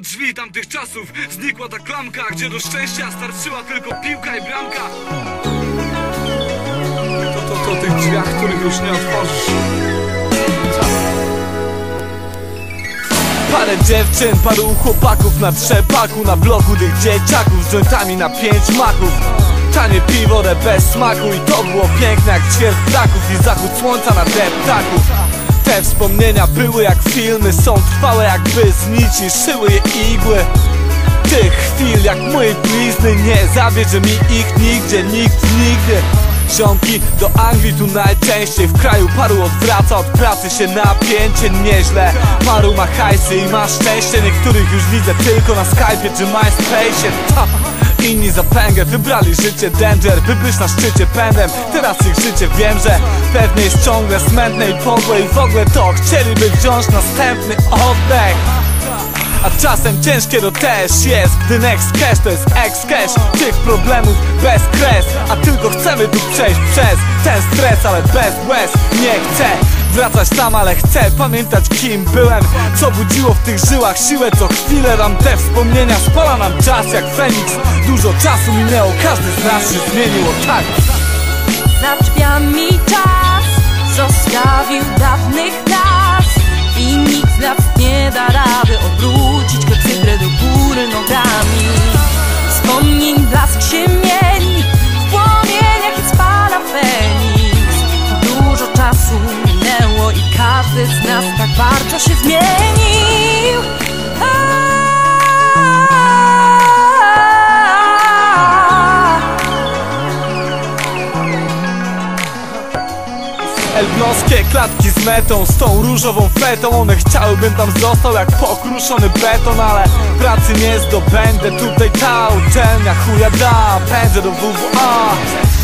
drzwi tamtych czasów Znikła ta klamka, gdzie do szczęścia starczyła tylko piłka i bramka. To, to, to tych drzwiach, których już nie otworzysz. Parę dziewczyn, paru chłopaków na trzepaku Na bloku tych dzieciaków z jointami na pięć machów Tanie piwo, bez smaku i to było piękne jak ćwierć ptaków I zachód słońca na Te wspomnienia były jak filmy, są trwałe jakby z nici szyły je igły. Tych chwil jak moje blizny nie zabierze mi ich nigdzie, nikt nigdy. Ziomki do Anglii tu najczęściej W kraju paru odwraca od pracy się napięcie nieźle. Paru ma hajsy i ma szczęście Niektórych już widzę tylko na Skype'ie czy MySpace'ie. Inni za pęgę wybrali życie danger By być na szczycie pędem. Teraz ich życie wiem, że pewnie jest ciągle smętne i podłe I w ogóle to chcieliby wziąć następny oddech. A czasem ciężkie to też jest Gdy next cash to jest ex cash. Tych problemów bez kres A tylko chcemy tu przejść przez ten stres Ale bez łez. Nie chcę Wracać tam, ale chcę pamiętać kim byłem. Co budziło w tych żyłach siłę co chwilę Nam te wspomnienia spala nam czas jak Feniks. Dużo czasu minęło, każdy z nas się zmienił tak. Za drzwiami czas zostawił dawnych nas Elbląskie klatki z metą Z tą różową fetą One chciałbym tam został jak pokruszony beton Ale pracy nie zdobędę. Tutaj ta uczelnia chuja da Pędzę do WWA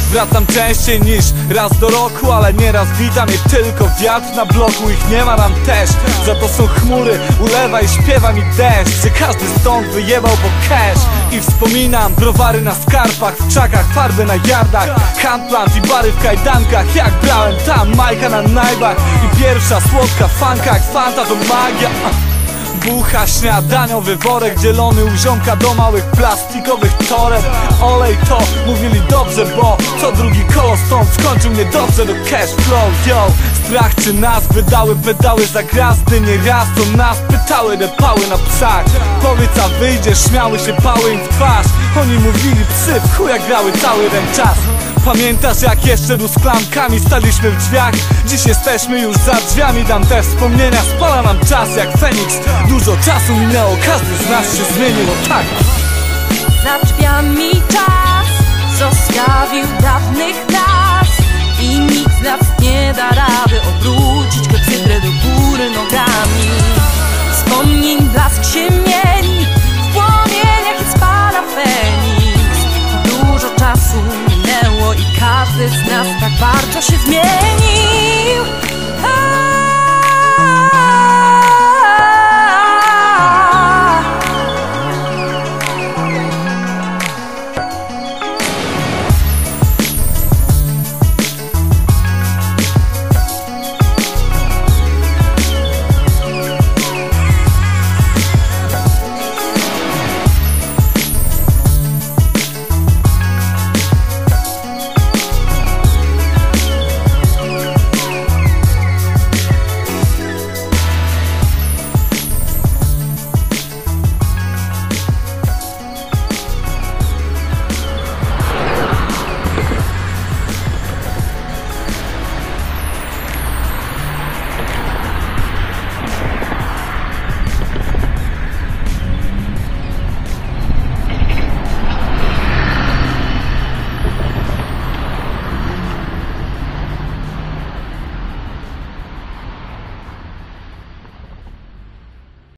Wracam częściej niż raz do roku Ale nieraz wita mnie tylko wiatr na bloku Ich nie ma nam też. Za to są chmury, ulewa i śpiewa mi deszcz Że każdy stąd wyjebał po cash. I wspominam browary na skarpach W czakach, farby na yardach Handplant i bary w kajdankach. Jak brałem tam Majka na najbach I pierwsza słodka fanka jak fanta to magia Bucha, śniadaniowy worek dzielony u ziomka do małych plastikowych toreb Olej to mówili dobrze, bo co drugi koło stąd skończył mnie dobrze do cash flow. Yo, strach czy nas wydały pedały za gwiazdy. Nieraz to nas pytały repały na psach. Powiedz a wyjdziesz, śmiały się pały im w twarz Oni mówili psy, w chuja grały cały ten czas. Pamiętasz jak jeszcze tu z klamkami staliśmy w drzwiach? Dziś jesteśmy już za drzwiami Dam te wspomnienia, spala nam czas jak Feniks. Dużo czasu minęło, każdy z nas się zmienił, o tak. Za drzwiami czas zostawił dawnych nas I nikt nas nie da rady obrócić każdy z nas tak bardzo się zmienił